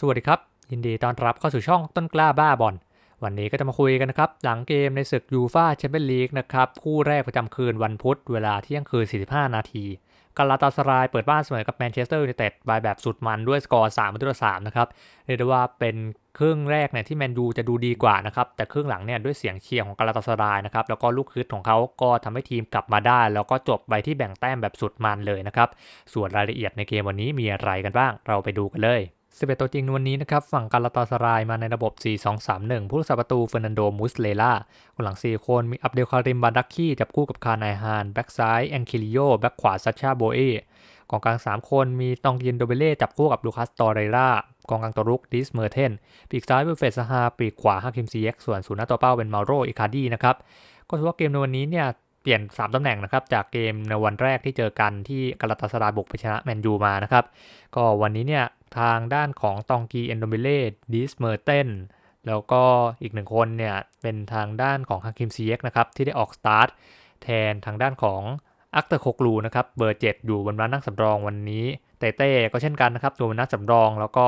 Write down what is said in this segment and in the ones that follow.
สวัสดีครับ ยินดีต้อนรับเข้าสู่ช่องต้นกล้าบ้าบอลวันนี้ก็จะมาคุยกันนะครับ หลังเกมในศึกยูฟาแชมเปี้ยนลีกนะครับ คู่แรกประจำคืนวันพุธเวลาเที่ยงคืน 45 นาทีกาลาตาสรายเปิดบ้านเสมอกับแมนเชสเตอร์ยูไนเต็ดบายแบบสุดมันด้วยสกอร์3ประตูต่อ3นะครับเรียกได้ว่าเป็นครึ่งแรกเนี่ยที่แมนยูจะดูดีกว่านะครับแต่ครึ่งหลังเนี่ยด้วยเสียงเชียร์ของกาลาตาสรายนะครับแล้วก็ลูกคืดของเขาก็ทำให้ทีมกลับมาได้ แล้วก็จบไปที่แบ่งแต้มแบบสุดมันเลยนะครับส่วนรายละเอียดในเกมวันนี้มีอะไรกันบ้าง เราไปดูกันเลย 11 ตัวจริงวันนี้นะครับ ฝั่งกาลาตาสรายมาในระบบ 4-2-3-1 ผู้รักษาประตูเฟอร์นันโดมุสเลล่าคนหลัง 4 คนมีอับเดลคาริมบาดักคีจับคู่กับคาร์ไนฮาน แบ็กซ้ายแองคิลิโย แบ็กขวาซัชชาโบเอกองกลาง 3 คนมีตองยินโดเบเล่จับคู่กับลูคัสตอเรรากองกลางตัวรุกดิสเมอร์เทนปีกซ้ายเบเฟสฮาปีกขวาฮาคิมซีเอ็กส่วนศูนย์หน้าตัวเป้าเป็นมาโรอิคาดีนะครับก็ถือว่าเกมในวันนี้เนี่ยเปลี่ยน 3ตำแหน่งนะครับจากเกมในวันแรกที่เจอกันที่กาลาตาสรายบุกไปชนะแมนยูมานะครับก็วันนี้เนี่ย ทางด้านของตองกีเอนโดเบเล่ดิสเมอร์เทนแล้วก็อีกหนึ่งคนเนี่ยเป็นทางด้านของฮาคิมซีเอ็กนะครับที่ได้ออกสตาร์ทแทนทางด้านของอัคเตอร์โคกลูนะครับเบอร์7อยู่บนร้านนั่งสำรองวันนี้เต้เต้ก็เช่นกันนะครับตัวบนนักสำรอง แล้วก็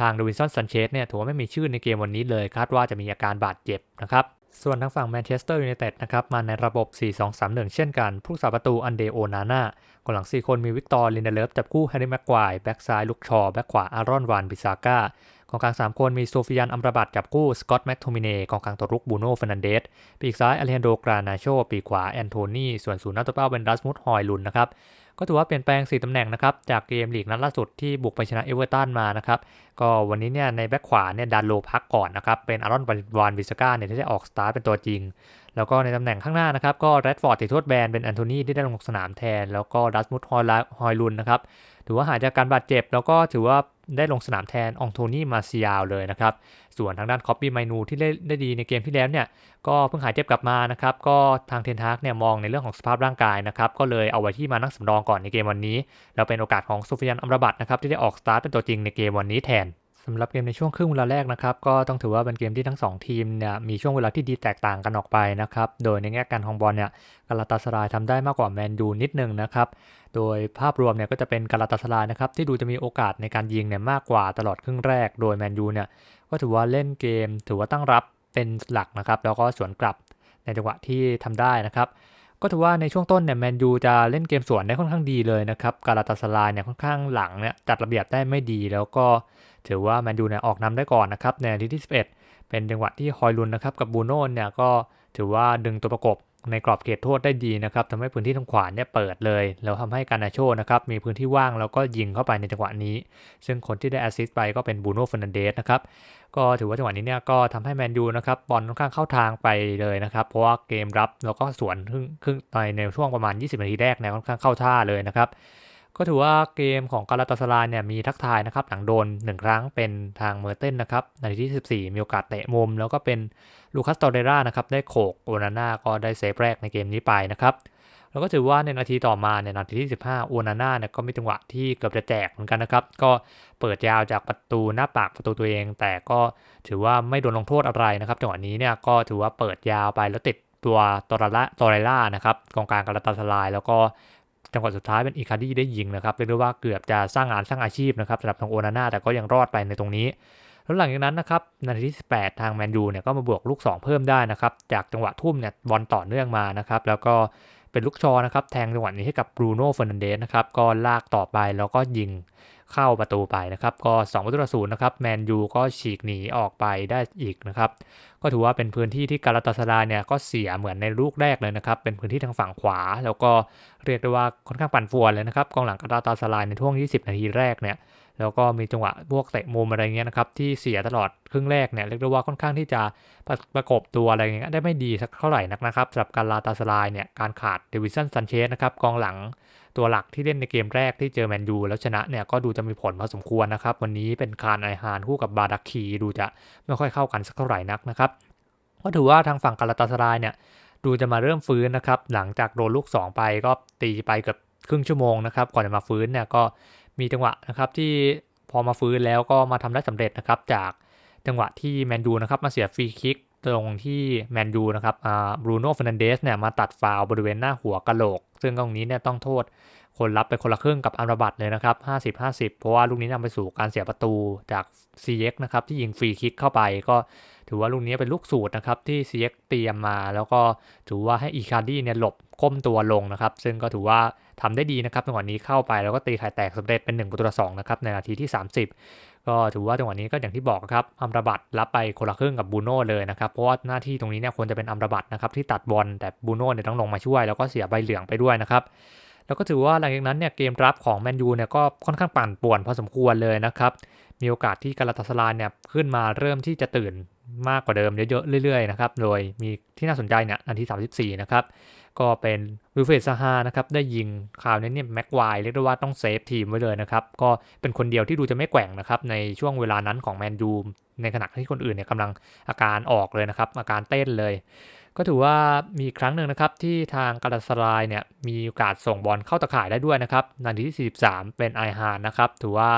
ทางเดวินสันซันเชสเนี่ยถือว่าไม่มีชื่อในเกมวันนี้เลย คาดว่าจะมีอาการบาดเจ็บนะครับ ส่วนทางฝั่งแมนเชสเตอร์ยูไนเต็ดนะครับมาในระบบ 4-2-3-1 เช่นกัน ผู้สาประตูอันเดโอนาน่ากองหลัง 4 คนมีวิกตอร์ลินเดเลฟจับคู่แฮร์รี่แม็กควายแบ็กซ้ายลุกชอแบ็กขวาอารอนวานบิซาก้า องกลาง 3 คนมีโซฟิยันอัมราบัตจับคู่สกอตแม็กโทมิเน่กองกลางตัวรุกบูโน่เฟรนันเดสปีกซ้ายอเลฮันโดกรานาโชปีกขวาแอนโทนีส่วนศูนย์หน้าตัวเป้าเป็นดัสมุดฮอยลุนนะครับก็ถือว่าเปลี่ยนแปลง 4 ตำแหน่งนะครับจากเกมลีกนัดล่าสุดที่บุกไปชนะเอเวอร์ตันมานะครับก็วันนี้เนี่ยในแบ็คขวาเนี่ยดันโลพักก่อนนะครับเป็นอารอนวานวิสก้าเนี่ยที่ได้ออกสตาร์ทเป็นตัวจริง แล้วก็ในตำแหน่งข้างหน้านะครับก็แรดฟอร์ดติดโทษแบนเป็นแอนโทนีที่ได้ลงสนามแทน แล้วก็ดัสมุดฮอยลุนนะครับถือว่าหายจากการบาดเจ็บแล้วก็ถือว่า ได้ลงสนามแทนองโทนี่มาซิยาวเลยนะครับ ส่วนทางด้านคอปปี้ไมนูที่ได้ได้ดีในเกมที่แล้วเนี่ย ก็เพิ่งหายเจ็บกลับมานะครับ ก็ทางเทนทากเนี่ยมองในเรื่องของสภาพร่างกายนะครับ ก็เลยเอาไว้ที่มานั่งสำรองก่อนในเกมวันนี้ แล้วเป็นโอกาสของซูฟิยันอัมรบัตนะครับที่ได้ออกสตาร์ทเป็นตัวจริงในเกมวันนี้แทน สำหรับเกมในช่วงครึ่งเวลาแรกนะครับก็ต้องถือว่าเป็นเกมที่ทั้ง 2 ทีมเนี่ยมีช่วงเวลาที่ดีแตกต่างกันออกไปนะครับโดยในแง่การของบอลเนี่ยกาลาตาสรายทำได้มากกว่าแมนยูนิดนึงนะครับโดยภาพรวมเนี่ยก็จะเป็นกาลาตาสรายนะครับที่ดูจะมีโอกาสในการยิงเนี่ยมากกว่าตลอดครึ่งแรก โดยแมนยูเนี่ยก็ถือว่าเล่นเกม ถือว่าตั้งรับเป็นหลักนะครับแล้วก็สวนกลับในจังหวะที่ทำได้นะครับ ก็ถือว่าในช่วงต้นเนี่ยแมนยูจะเล่นเกมสวนได้ค่อนข้างดีเลยนะครับกาลาตาสลายเนี่ยค่อนข้างหลังเนี่ยจัดระเบียบได้ไม่ดี แล้วก็ถือว่าแมนยูเนี่ยออกนำได้ก่อนนะครับในนาทีที่ 11 เป็นจังหวะที่ฮอยลุนนะครับกับบูโน่เนี่ยก็ถือว่าดึงตัวประกบ ในกรอบเขตโทษได้ดีนะครับทำให้พื้นที่ทางขวาเนี่ยเปิดเลย แล้วทำให้การนาโชนะครับมีพื้นที่ว่างแล้วก็ยิงเข้าไปในจังหวะนี้ ซึ่งคนที่ได้แอสซิสต์ไปก็เป็นบูโน่ฟรนันเดสนะครับก็ถือว่าจังหวะนี้เนี่ยก็ทำให้แมนยูนะครับบอลค่อนข้างเข้าทางไปเลยนะครับเพราะว่าเกมรับแล้วก็สวนครึ่งครึ่งในช่วงประมาณ 20 นาทีแรกเนี่ยค่อนข้างเข้าท่าเลยนะครับ ก็ถือว่าเกมของกาลาตาสลายเนี่ยมีทักทายนะครับหลังโดน 1 ครั้งเป็นทางเมอร์เต้นนะครับนาทีที่ 14 มีโอกาสเตะมุม แล้วก็เป็นลูคัสตอเรรานะครับได้โขกโอนาน่าก็ได้เซฟแรกในเกมนี้ไปนะครับแล้วก็ถือว่าในนาทีต่อมาในนาทีที่ 15 โอนาน่าเนี่ยก็มีจังหวะที่เกือบจะแจกเหมือนกันนะครับ ก็เปิดยาวจากประตูหน้าปากประตูตัวเอง แต่ก็ถือว่าไม่โดนลงโทษอะไรนะครับ จังหวะนี้เนี่ยก็ถือว่าเปิดยาวไปแล้วติดตัวตอร์ละตอเรล่านะครับกองกลางกาลาตาสลาย แล้วก็ จังหวะสุดท้ายเป็นอิคาดี้ได้ยิงนะครับเรียกได้ว่าเกือบจะสร้างงานสร้างอาชีพนะครับสำหรับทางโอนาน่าแต่ก็ยังรอดไปในตรงนี้ แล้วหลังจากนั้นนะครับนาทีที่ 18 ทางแมนยูเนี่ยก็มาบวกลูก 2 เพิ่มได้นะครับจากจังหวะทุ่มเนี่ยบอลต่อเนื่องมานะครับแล้วก็เป็นลูกชอนะครับแทงจังหวะนี้ให้กับบรูโน่เฟอร์นันเดสนะครับก็ลากต่อไปแล้วก็ยิง เข้าประตูไปนะครับก็2ประตูต่อศูนย์นะครับแมนยูก็ฉีกหนีออกไปได้อีกนะครับก็ถือว่าเป็นพื้นที่ที่กาลาตาสลายเนี่ยก็เสียเหมือนในลูกแรกเลยนะครับเป็นพื้นที่ทางฝั่งขวา แล้วก็เรียกได้ว่าค่อนข้างปั่นป่วนเลยนะครับกองหลังกาลาตาสลายในช่วง 20 นาทีแรกเนี่ยแล้วก็มีจังหวะพวกเตะมุมอะไรเงี้ยนะครับที่เสียตลอดครึ่งแรกเนี่ยเรียกได้ว่าค่อนข้างที่จะประประกบตัวอะไรเงี้ยได้ไม่ดีสักเท่าไหร่นักนะครับสำหรับการลาตาสลายเนี่ยการขาดเดวิสันซันเชสนะครับกองหลัง ตัวหลักที่เล่นในเกมแรกที่เจอแมนยูแล้วชนะเนี่ยก็ดูจะมีผลพอสมควรนะครับ วันนี้เป็นคารไอฮานคู่กับบาดักคีดูจะไม่ค่อยเข้ากันสักเท่าไหร่นักนะครับก็ถือว่าทางฝั่งกาลาตาสลายเนี่ยดูจะมาเริ่มฟื้นนะครับหลังจากโดนลูก 2 ไปก็ตีไปเกือบครึ่งชั่วโมงนะครับก่อนจะมาฟื้นเนี่ยก็มีจังหวะนะครับที่พอมาฟื้นแล้วก็มาทำได้สำเร็จนะครับจากจังหวะที่แมนยูนะครับมาเสียฟรีคิก ตรงที่แมนยูนะครับอ่าบรูโน่ฟรนันเดสเนี่ยมาตัดฟาวบริเวณหน้าหัวกะโหลก ซึ่งตรงนี้เนี่ยต้องโทษคนรับไปคนละครึ่งกับอัมราบัตเลยนะครับ 50-50 เพราะว่าลูกนี้นำไปสู่การเสียประตูจาก CX นะครับที่ยิงฟรีคิกเข้าไป ก็ถือว่าลูกนี้เป็นลูกสูตรนะครับที่ CX เตรียมมา แล้วก็ถือว่าให้อีคาร์ดี้เนี่ยหลบก้มตัวลงนะครับ ซึ่งก็ถือว่าทำได้ดีนะครับจังหวะนี้เข้าไปแล้วก็ตีไข่แตกสำเร็จเป็น1ประตูต่อ2นะครับในนาทีที่ 30 ก็ถือว่าจังหวะนี้ก็อย่างที่บอกครับอัมราบัตรับไปคนละครึ่งกับบูโน่เลยนะครับ เพราะว่าหน้าที่ตรงนี้เนี่ยควรจะเป็นอัมราบัตนะครับที่ตัดบอลแต่บูโน่เนี่ยต้องลงมาช่วย แล้วก็เสียใบเหลืองไปด้วยนะครับแล้วก็ถือว่าหลังจากนั้นเนี่ยเกมรับของแมนยูเนี่ยก็ค่อนข้างปั่นป่วนพอสมควรเลยนะครับมีโอกาสที่กาลาตาสลาเนี่ยขึ้นมาเริ่มที่จะตื่น มากกว่าเดิมเยอะๆเรื่อยๆนะครับ โดยมีที่น่าสนใจเนี่ยนาที 34 นะครับ ก็เป็นวิลเฟรดซาฮานะครับ ได้ยิงข่าวนี้เนี่ยแม็กไวเรียกได้ว่าต้องเซฟทีมไว้เลยนะครับ ก็เป็นคนเดียวที่ดูจะไม่แกว่งนะครับ ในช่วงเวลานั้นของแมนยูในขณะที่คนอื่นเนี่ยกำลังอาการออกเลยนะครับ อาการเต้นเลย ก็ถือว่ามีครั้งหนึ่งนะครับ ที่ทางกาลาสลายเนี่ยมีโอกาสส่งบอลเข้าตะข่ายได้ด้วยนะครับนาทีที่ 43 เป็นไอฮานนะครับถือว่า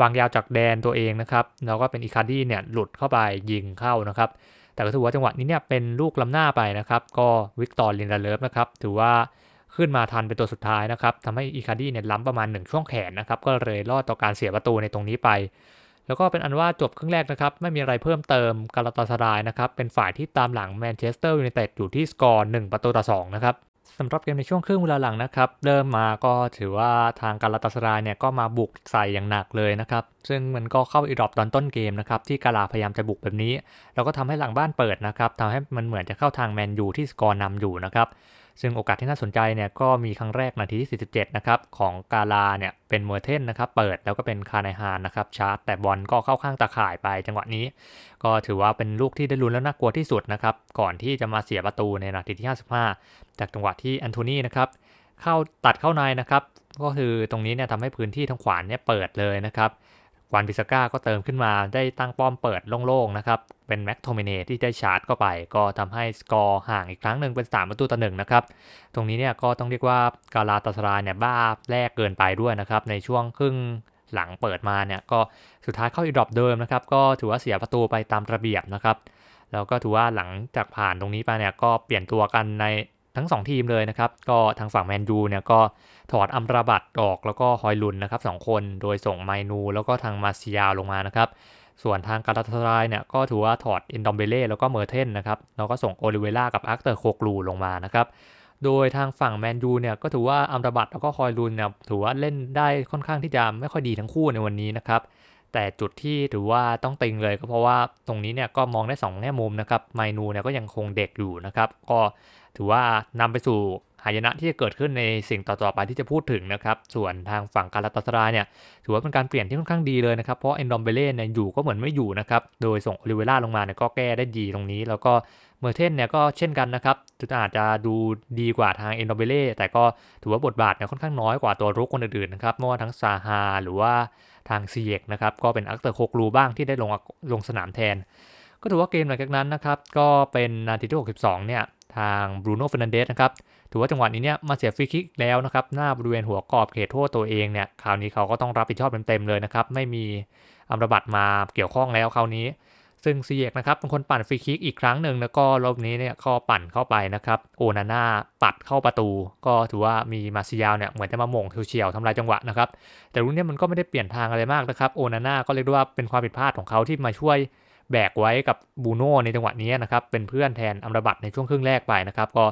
วางยาวจากแดนตัวเองนะครับแล้วก็เป็นอีคาร์ดี้เนี่ยหลุดเข้าไปยิงเข้านะครับ แต่ก็ถือว่าจังหวะนี้เนี่ยเป็นลูกล้ำหน้าไปนะครับ ก็วิกตอร์ลินดาเลิฟนะครับถือว่าขึ้นมาทันเป็นตัวสุดท้ายนะครับทำให้อีคาร์ดี้เนี่ยล้ำประมาณ 1 ช่วงแขนนะครับก็เลยรอดต่อการเสียประตูในตรงนี้ไป แล้วก็เป็นอันว่าจบครึ่งแรกนะครับไม่มีอะไรเพิ่มเติมกาลาตาสรายนะครับเป็นฝ่ายที่ตามหลังแมนเชสเตอร์ยูไนเต็ดอยู่ที่สกอร์1ประตูต่อ2นะครับ สำหรับเกมในช่วงครึ่งเวลาหลังนะครับ เริ่มมาก็ถือว่าทางกาลาตาสรายเนี่ยก็มาบุกใส่อย่างหนักเลยนะครับ ซึ่งมันก็เข้าอีรอบตอนต้นเกมนะครับ ที่กาลาพยายามจะบุกแบบนี้ แล้วก็ทำให้หลังบ้านเปิดนะครับทำให้มันเหมือนจะเข้าทางแมนยูที่สกอร์นำอยู่นะครับ ซึ่งโอกาสที่น่าสนใจเนี่ยก็มีครั้งแรกนาทีที่ 47 นะครับของกาลาเนี่ยเป็นเมอร์เทนนะครับเปิดแล้วก็เป็นคาไนฮานนะครับชาร์จแต่บอลก็เข้าข้างตาข่ายไปจังหวะนี้ ก็ถือว่าเป็นลูกที่ได้ลุ้นแล้วน่ากลัวที่สุดนะครับก่อนที่จะมาเสียประตูในนาทีที่ 55 จากจังหวะที่แอนโทนีนะครับเข้าตัดเข้าในนะครับก็คือตรงนี้เนี่ยทำให้พื้นที่ทางขวานเนี่ยเปิดเลยนะครับ วานบิสก้าก็เติมขึ้นมาได้ตั้งป้อมเปิดโล่งๆนะครับ เป็นแม็กโทมิเนที่ได้ชาร์จเข้าไป ก็ทำให้สกอร์ห่างอีกครั้งหนึ่งเป็น 3 ประตูต่อหนึ่งนะครับ ตรงนี้เนี่ยก็ต้องเรียกว่ากาลาตาสรายเนี่ยบ้าแรกเกินไปด้วยนะครับ ในช่วงครึ่งหลังเปิดมาเนี่ยก็สุดท้ายเข้าอีดรอปเดิมนะครับ ก็ถือว่าเสียประตูไปตามระเบียบนะครับ แล้วก็ถือว่าหลังจากผ่านตรงนี้ไปเนี่ยก็เปลี่ยนตัวกันใน ทั้ง 2 ทีมเลยนะครับ ก็ทางฝั่งแมนยูเนี่ยก็ถอดอัมราบัตออกแล้วก็ฮอยลุนนะครับสคนโดยส่งไมนู แล้วก็ทางมาซิยาลงมานะครับส่วนทางกาลาตาารายเนี่ยก็ถือว่าถอดอินดอมเบเล่แล้วก็เมอร์เทนนะครับแล้วก็ส่งโอลิเวล่ากับอาร์เตอร์โคกลูลงมานะครับโดยทางฝั่งแมนยูเนี่ยก็ถือว่าอัมราบัตแล้วก็คอยลุนเนี่ยถือว่าเล่นได้ค่อนข้างที่จะไม่ค่อยดีทั้งคู่ในวันนี้นะครับแต่จุดที่ถือว่าต้องติงเลยก็เพราะว่าตรงนี้เนี่ยก็มองได้2แง่มุมนะครับไมนูเนี่ยก็ยังคงเด็กอยู่นะครับก็ ถือว่านำไปสู่หายนะที่จะเกิดขึ้นในสิ่งต่อๆไปที่จะพูดถึงนะครับ ส่วนทางฝั่งกาลาตสราเนี่ยถือว่าเป็นการเปลี่ยนที่ค่อนข้างดีเลยนะครับ เพราะเอนดอมเบเล่เนี่ยอยู่ก็เหมือนไม่อยู่นะครับ โดยส่งโอลิเวล่าลงมาเนี่ยก็แก้ได้ดีตรงนี้ แล้วก็เมอร์เทนเนี่ยก็เช่นกันนะครับอาจจะดูดีกว่าทางเอ็นดอมเบเล่แต่ก็ถือว่าบทบาทเนี่ยค่อนข้างน้อยกว่าตัวรุกคนอื่นๆนะครับไม่ว่าทั้งซาฮาหรือว่าทางซีเอกนะครับก็เป็นอัคเตอร์โคกลูบ้างที่ได้ลงลงสนามแทน ก็ถือว่าเกมหลังจากนั้นนะครับ ก็เป็นนาทีที่ 62 เนี่ย ทางบรูโน่เฟรนันเดสนะครับ ถือว่าจังหวะนี้เนี่ยมาเสียฟรีคิกแล้วนะครับ หน้าบริเวณหัวกรอบเขตโทษตัวเองเนี่ย คราวนี้เขาก็ต้องรับผิดชอบเต็มๆเลยนะครับ ไม่มีอัมรบัตมาเกี่ยวข้องแล้วคราวนี้ ซึ่งซีเอกนะครับเป็นคนปั่นฟรีคิกอีกครั้งหนึ่งแล้วก็รอบนี้เนี่ยก็ปั่นเข้าไปนะครับ โอนาน่าปัดเข้าประตู ก็ถือว่ามีมาซิยาวเนี่ยเหมือนจะมาหม่งเฉียวๆทำลายจังหวะนะครับ แต่รุ่นนี้มันก็ไม่ได้เปลี่ยนทางอะไรมากนะครับ โอนาน่าก็เรียกว่าเป็นความผิดพลาดของเขาที่มาช่วย แบกไว้กับบูโน่ในจังหวะนี้นะครับ เป็นเพื่อนแทนอัมรบัตในช่วงครึ่งแรกไปนะครับก็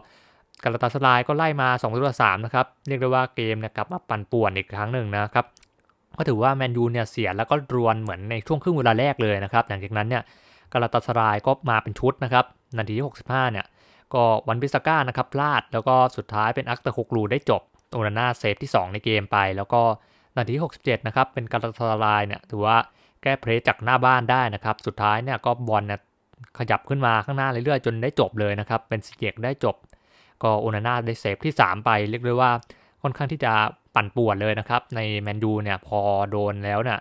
กาลาตาสลายก็ไล่มา2ตัวสามนะครับ เรียกได้ว่าเกมนี่ยกลับมาปั่นป่วนอีกครั้งหนึ่งนะครับ ก็ถือว่าแมนยูเนี่ยเสียแล้วก็รวนเหมือนในช่วงครึ่งเวลาแรกเลยนะครับ หลังจากนั้นเนี่ยกาลาตาสลายก็มาเป็นชุดนะครับ นาทีที่ 65 เนี่ย ก็วันพิสก้านะครับพลาด แล้วก็สุดท้ายเป็นอัคตะคกลูได้จบโอนาน่าเซฟที่ 2 ในเกมไป แล้วก็นาทีที่ 67 นะครับ เป็นกาลาตาสลายเนี่ยถือว่า แก้เพลสจากหน้าบ้านได้นะครับ สุดท้ายเนี่ยก็บอลเนี่ยขยับขึ้นมาข้างหน้าเรื่อยๆ จนได้จบเลยนะครับ เป็นสเกกได้จบ ก็โอนาน่าได้เซฟที่ 3 ไป เรียกได้ว่าค่อนข้างที่จะปั่นป่วนเลยนะครับ ในแมนยูเนี่ยพอโดนแล้วเนี่ย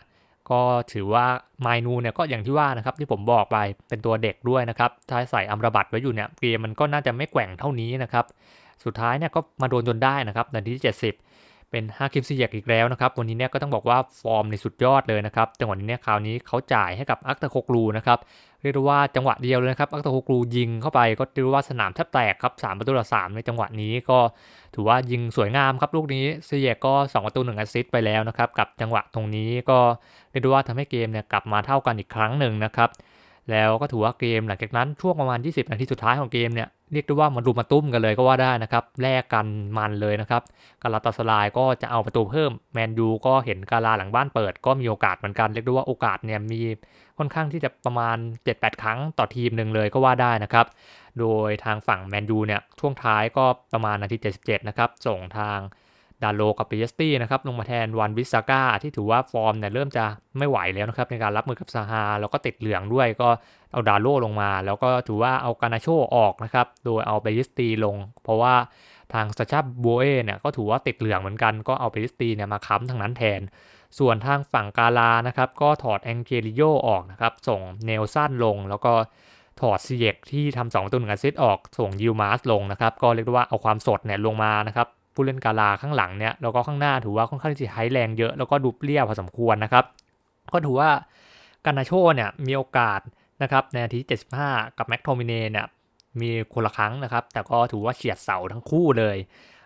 ก็ถือว่าไมนูเนี่ยก็อย่างที่ว่านะครับที่ผมบอกไปเป็นตัวเด็กด้วยนะครับถ้าใส่อัมรบัตไว้อยู่เนี่ยเกมมันก็น่าจะไม่แกว่งเท่านี้นะครับ สุดท้ายเนี่ยก็มาโดนจนได้นะครับนาทีที่ 70 เป็นฮาคิมซิเยกอีกแล้วนะครับวันนี้เนี่ยก็ต้องบอกว่าฟอร์มในสุดยอดเลยนะครับจังหวะนี้เนี่ยคราวนี้เขาจ่ายให้กับอัคตาโคกลูนะครับเรียกว่าจังหวะเดียวเลยนะครับอัคตาโคกลูยิงเข้าไปก็เรียกว่าสนามแทบแตกครับ3ประตูต่อ3ในจังหวะนี้ก็ถือว่ายิงสวยงามครับลูกนี้ซิเยกก็2ประตู1แอสซิสต์ไปแล้วนะครับกับจังหวะตรงนี้ก็เรียกว่าทำให้เกมเนี่ยกลับมาเท่ากันอีกครั้งหนึ่งนะครับแล้วก็ถือว่าเกมหลังจากนั้นช่วงประมาณ 20 นาทีสุดท้ายของเกมเนี่ย เรียกได้ว่ามันรุมมาตุ้มกันเลยก็ว่าได้นะครับแลกกันมันเลยนะครับกาลาตาสลายก็จะเอาประตูเพิ่มแมนยูก็เห็นกาลาหลังบ้านเปิด ก็มีโอกาสเหมือนกันเรียกได้ว่าโอกาสเนี่ยมีค่อนข้างที่จะประมาณ 7-8 ครั้งต่อทีมหนึ่งเลยก็ว่าได้นะครับโดยทางฝั่งแมนยูเนี่ยช่วงท้ายก็ประมาณนาที 77 นะครับส่งทาง ดาโลกับเปเยสตี้นะครับลงมาแทนวันวิสซาก้าที่ถือว่าฟอร์มเนี่ยเริ่มจะไม่ไหวแล้วนะครับในการรับมือกับซาฮาแล้วก็ติดเหลืองด้วยก็เอาดาโลลงมา แล้วก็ถือว่าเอากานาโชออกนะครับโดยเอาเปเยสตี้ลง เพราะว่าทางซาชาโบเอเนี่ยก็ถือว่าติดเหลืองเหมือนกันก็เอาเปเยสตี้เนี่ยมาค้ำทางนั้นแทน ส่วนทางฝั่งกาลานะครับก็ถอดแองเกลิโยออกนะครับส่งเนลซันลงแล้วก็ถอดซีเยกที่ทำสองตัวหนึ่งอาซิสออกส่งยิวมาสลงนะครับก็เรียกได้ว่าเอาความสดเนี่ยลงมานะครับ ผู้เล่นกาลาข้างหลังเนี่ยแล้วก็ข้างหน้าถือว่าค่อนข้างที่จะใช้แรงเยอะแล้วก็ดูเปรี้ยวพอสมควรนะครับ ก็ถือว่ากานาโชเนี่ยมีโอกาสนะครับในนาที 75 กับแม็กโทมิเนเนี่ยมีคนละครั้งนะครับ แต่ก็ถือว่าเฉียดเสาทั้งคู่เลย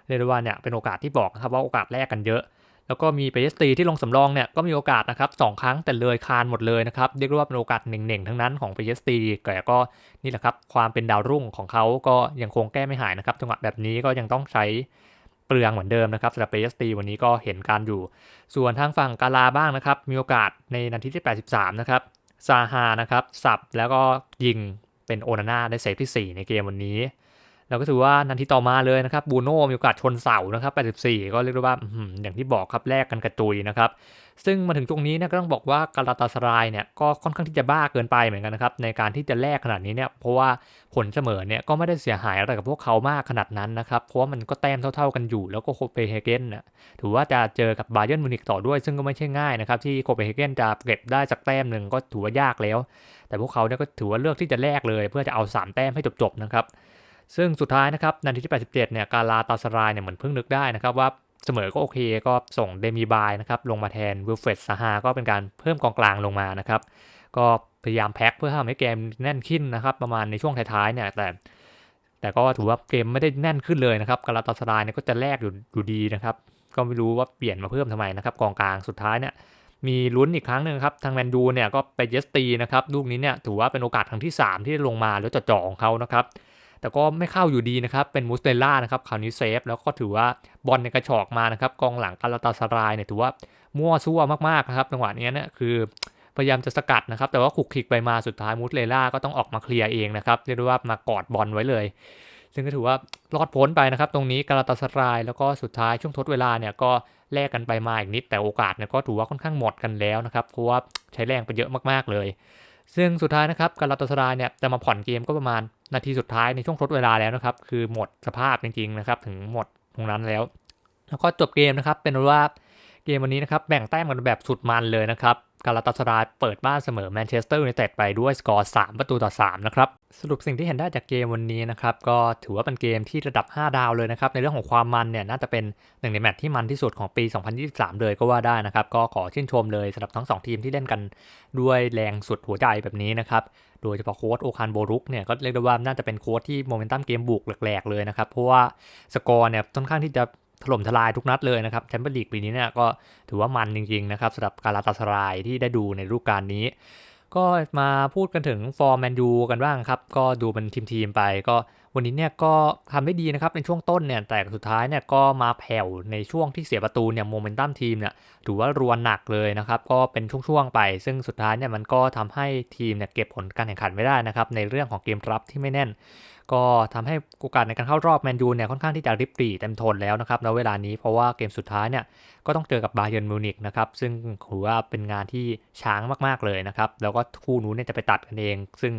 เรียกได้ว่าเนี่ยเป็นโอกาสที่บอกนะครับว่าโอกาสแรกกันเยอะ แล้วก็มีเปเยสตีที่ลงสำรองเนี่ยก็มีโอกาสนะครับสองครั้งแต่เลยคานหมดเลยนะครับเรียกว่าเป็นโอกาสหนึ่งๆทั้งนั้นของเปเยสตีแต่ก็นี่แหละครับความเป็นดาวรุ่งของเขาก็ยังคงแก้ไม่หายนะครับจังหวะแบบนี้ก็ยังต้องใช้ เปลืองเหมือนเดิมนะครับสำหรับเปเยสตีวันนี้ก็เห็นการอยู่ ส่วนทางฝั่งกาลาบ้างนะครับ มีโอกาสในนาทีที่ 83 นะครับซาฮานะครับ สับแล้วก็ยิงเป็นโอนาน่าได้เซฟที่ 4 ในเกมวันนี้แล้วก็ถือว่านาทีต่อมาเลยนะครับบูโน่มีโอกาสชนเสานะครับ 84 ก็เรียกได้ว่าอย่างที่บอกครับแลกกันกระจุยนะครับ ซึ่งมาถึงตรงนี้เนี่ยก็ต้องบอกว่ากาลาตาสรายเนี่ยก็ค่อนข้างที่จะบ้าเกินไปเหมือนกันนะครับในการที่จะแลกขนาดนี้เนี่ยเพราะว่าผลเสมอเนี่ยก็ไม่ได้เสียหายอะไรกับพวกเขามากขนาดนั้นนะครับเพราะว่ามันก็แต้มเท่าๆกันอยู่ แล้วก็โคเปนเฮเกนเนี่ยถือว่าจะเจอกับบาเยิร์นมิวนิกต่อด้วย ซึ่งก็ไม่ใช่ง่ายนะครับที่โคเปนเฮเกนจะเก็บได้สักแต้มหนึ่งก็ถือว่ายากแล้ว แต่พวกเขาเนี่ยก็ถือว่าเลือกที่จะแลกเลย เพื่อจะเอา 3 แต้มให้จบๆนะครับซึ่งสุดท้ายนะครับนาทีที่ 87เนี่ยกาลาตาสรายเนี่ยเหมือนเพิ่งนึกได้นะครับว่า เสมอก็โอเคก็ส่งเดมีบายนะครับลงมาแทนวิลเฟรดซาฮาก็เป็นการเพิ่มกองกลางลงมานะครับก็พยายามแพ็คเพื่อทำให้เกมแน่นขึ้นนะครับประมาณในช่วงท้ายๆเนี่ยแต่ แต่ก็ถือว่าเกมไม่ได้แน่นขึ้นเลยนะครับกาลาตาสรายเนี่ยก็จะแลกอยู่อยู่ดีนะครับก็ไม่รู้ว่าเปลี่ยนมาเพิ่มทำไมนะครับกองกลางสุดท้ายเนี่ยมีลุ้นอีกครั้งหนึ่งครับทางแมนยูเนี่ยก็ไปเยสตีนะครับลูกนี้เนี่ยถือว่าเป็นโอกาสครั้งที่ 3 ที่ลงมาแล้วจะจ่อของเขานะครับ แต่ก็ไม่เข้าอยู่ดีนะครับ เป็นมูสเตล่านะครับคราวนี้เซฟ แล้วก็ถือว่าบอลในกระชอกมานะครับ กองหลังกาลาตาสรายเนี่ยถือว่ามั่วซั่วมากๆนะครับจังหวะนี้เนี่ยคือพยายามจะสกัดนะครับ แต่ว่าขุกขิกไปมาสุดท้ายมูสเลล่าก็ต้องออกมาเคลียร์เองนะครับเรียกได้ว่ามากอดบอลไว้เลย ซึ่งก็ถือว่ารอดพ้นไปนะครับ ตรงนี้กาลาตาสราย แล้วก็สุดท้ายช่วงทดเวลาเนี่ยก็แลกกันไปมาอีกนิด แต่โอกาสเนี่ยก็ถือว่าค่อนข้างหมดกันแล้วนะครับเพราะว่าใช้แรงไปเยอะมากๆเลย ซึ่งสุดท้ายนะครับกาลาตาสรายเนี่ยจะมาผ่อนเกมก็ประมาณนาทีสุดท้ายในช่วงทดเวลาแล้วนะครับ คือหมดสภาพจริงๆนะครับ ถึงหมดตรงนั้นแล้ว แล้วก็จบเกมนะครับ เป็นว่าเกมวันนี้นะครับแบ่งแต้มกันแบบสุดมันเลยนะครับ กาลาตาสรายเปิดบ้านเสมอแมนเชสเตอร์ยูไนเต็ดไปด้วยสกอร์ 3 ประตูต่อ 3 นะครับ สรุปสิ่งที่เห็นได้จากเกมวันนี้นะครับ ก็ถือว่าเป็นเกมที่ระดับ 5 ดาวเลยนะครับ ในเรื่องของความมันเนี่ยน่าจะเป็นหนึ่งในแมตช์ที่มันที่สุดของปี 2023 เลยก็ว่าได้นะครับ ก็ขอชื่นชมเลยสำหรับทั้ง 2 ทีมที่เล่นกันด้วยแรงสุดหัวใจแบบนี้นะครับโดยเฉพาะโค้ชโอคานโบรุกเนี่ยก็เรียกได้ว่าน่าจะเป็นโค้ชที่โมเมนตัมเกมบุกแหลกๆเลยนะครับ เพราะว่าสกอร์เนี่ยค่อนข้างที่จะ ถล่มทลายทุกนัดเลยนะครับแชมเปี้ยนลีกปีนี้เนี่ยก็ถือว่ามันจริงๆนะครับสำหรับกาลาตาสรายที่ได้ดูในรูปการนี้ ก็มาพูดกันถึงฟอร์แมนยูกันบ้างครับ ก็ดูเป็นทีมๆไป ก็วันนี้เนี่ยก็ทำได้ดีนะครับในช่วงต้นเนี่ยแต่สุดท้ายเนี่ยก็มาแผ่วในช่วงที่เสียประตูเนี่ยโมเมนตัมทีมเนี่ยถือว่ารวนหนักเลยนะครับก็เป็นช่วงๆไป ซึ่งสุดท้ายเนี่ยมันก็ทำให้ทีมเนี่ยเก็บผลการแข่งขันไม่ได้นะครับในเรื่องของเกมรับที่ไม่แน่น ก็ทำให้โอกาสในการเข้ารอบแมนยูเนี่ยค่อนข้างที่จะริบรีเต็มทนแล้วนะครับณเวลานี้เพราะว่าเกมสุดท้ายเนี่ยก็ต้องเจอกับบาเยิร์นมิวนิกนะครับซึ่งถือว่าเป็นงานที่ช้างมากๆเลยนะครับแล้วก็คู่นู้นเนี่ยจะไปตัดกันเอง ซึ่ง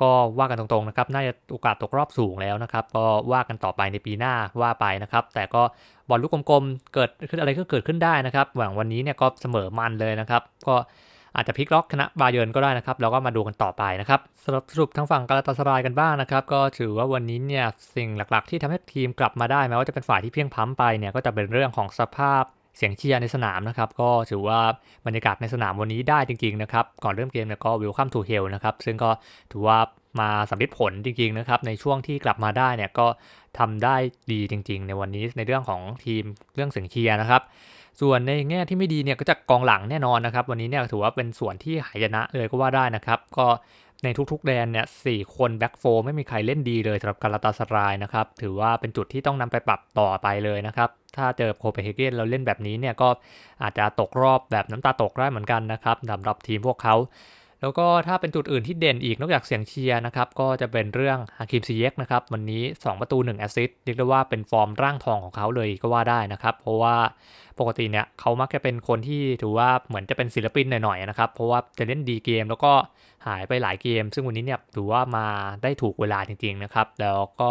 ก็ว่ากันตรงๆนะครับน่าจะโอกาสตกรอบสูงแล้วนะครับก็ว่ากันต่อไปในปีหน้าว่าไปนะครับแต่ก็บอลลูกกลมๆเกิดขึ้นอะไรก็เกิดขึ้นได้นะครับหวังวันนี้เนี่ยก็เสมอมันเลยนะครับก็ อาจจะพลิกล็อกชนะบาเยิร์นก็ได้นะครับ แล้วก็มาดูกันต่อไปนะครับสรุปสรุปทางฝั่งกาลาตาสรายกันบ้างนะครับ ก็ถือว่าวันนี้เนี่ยสิ่งหลักๆ ที่ทำให้ทีมกลับมาได้แม้ว่าจะเป็นฝ่ายที่เพียงพล้ำไปเนี่ยก็จะเป็นเรื่องของสภาพเสียงเชียร์ในสนามนะครับ ก็ถือว่าบรรยากาศในสนามวันนี้ได้จริงๆนะครับ ก่อนเริ่มเกมเนี่ยก็วิลคัมทูเฮลนะครับ ซึ่งก็ถือว่ามาสำเร็จผลจริงๆนะครับ ในช่วงที่กลับมาได้เนี่ยก็ทำได้ดีจริง ๆ ในวันนี้ในเรื่องของทีมเรื่องเสียงเชียร์นะครับ ส่วนในแง่ที่ไม่ดีเนี่ยก็จะกองหลังแน่นอนนะครับ วันนี้เนี่ยถือว่าเป็นส่วนที่หายนะเลยก็ว่าได้นะครับ ก็ในทุกๆแดนเนี่ยสคนแบ็กโฟไม่มีใครเล่นดีเลยสำหรับกาลาตาสรายนะครับ ถือว่าเป็นจุดที่ต้องนำไปปรับต่อไปเลยนะครับ ถ้าเจอโคเปนเฮเกนเราเล่นแบบนี้เนี่ยก็อาจจะตกรอบแบบน้ำตาตกได้เหมือนกันนะครับสำหรับทีมพวกเขา แล้วก็ถ้าเป็นจุดอื่นที่เด่นอีกนอกจากเสียงเชียร์นะครับ ก็จะเป็นเรื่องฮาคิมซีเยกนะครับ วันนี้ 2 ประตู 1 แอสซิสต์เรียกได้ว่าเป็นฟอร์มร่างทองของเขาเลยก็ว่าได้นะครับ เพราะว่าปกติเนี่ยเขามักจะเป็นคนที่ถือว่าเหมือนจะเป็นศิลปินหน่อยๆนะครับ เพราะว่าจะเล่นดีเกมแล้วก็หายไปหลายเกม ซึ่งวันนี้เนี่ยถือว่ามาได้ถูกเวลาจริงๆนะครับ แล้วก็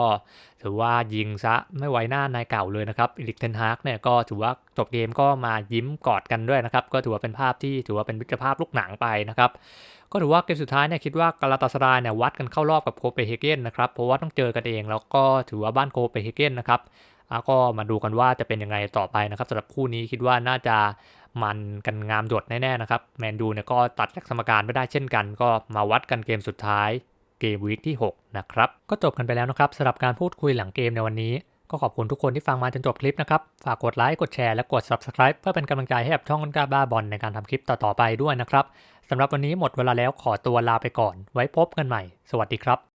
ถือว่ายิงซะไม่ไว้หน้านายเก่าเลยนะครับอิลิกเทนฮากเนี่ยก็ถือว่าจบเกมก็มายิ้มกอดกันด้วยนะครับ ก็ถือว่าเป็นภาพที่ถือว่าเป็นมิตรภาพลูกหนังไปนะครับ ก็ถือว่าเกมสุดท้ายเนี่ยคิดว่ากาลาตาสรายเนี่ยวัดกันเข้ารอบกับโคเปนเฮเกนนะครับเพราะว่าต้องเจอกันเองแล้วก็ถือว่าบ้านโคเปนเฮเกนนะครับก็มาดูกันว่าจะเป็นยังไงต่อไปนะครับสำหรับคู่นี้คิดว่าน่าจะมันกันงามโดดแน่ๆนะครับแมนดูเนี่ยก็ตัดจากสมการไม่ได้เช่นกัน ก็มาวัดกันเกมสุดท้ายเกมวีคที่ 6 นะครับ ก็จบกันไปแล้วนะครับสำหรับการพูดคุยหลังเกมในวันนี้ ก็ขอบคุณทุกคนที่ฟังมาจนจบคลิปนะครับ ฝากกดไลค์กดแชร์และกด subscribe เพื่อเป็นกำลังใจให้กับช่องก้นกาบ้าบอลในการทำคลิปต่อๆไปด้วยนะครับ สำหรับวันนี้หมดเวลาแล้วขอตัวลาไปก่อน ไว้พบกันใหม่ สวัสดีครับ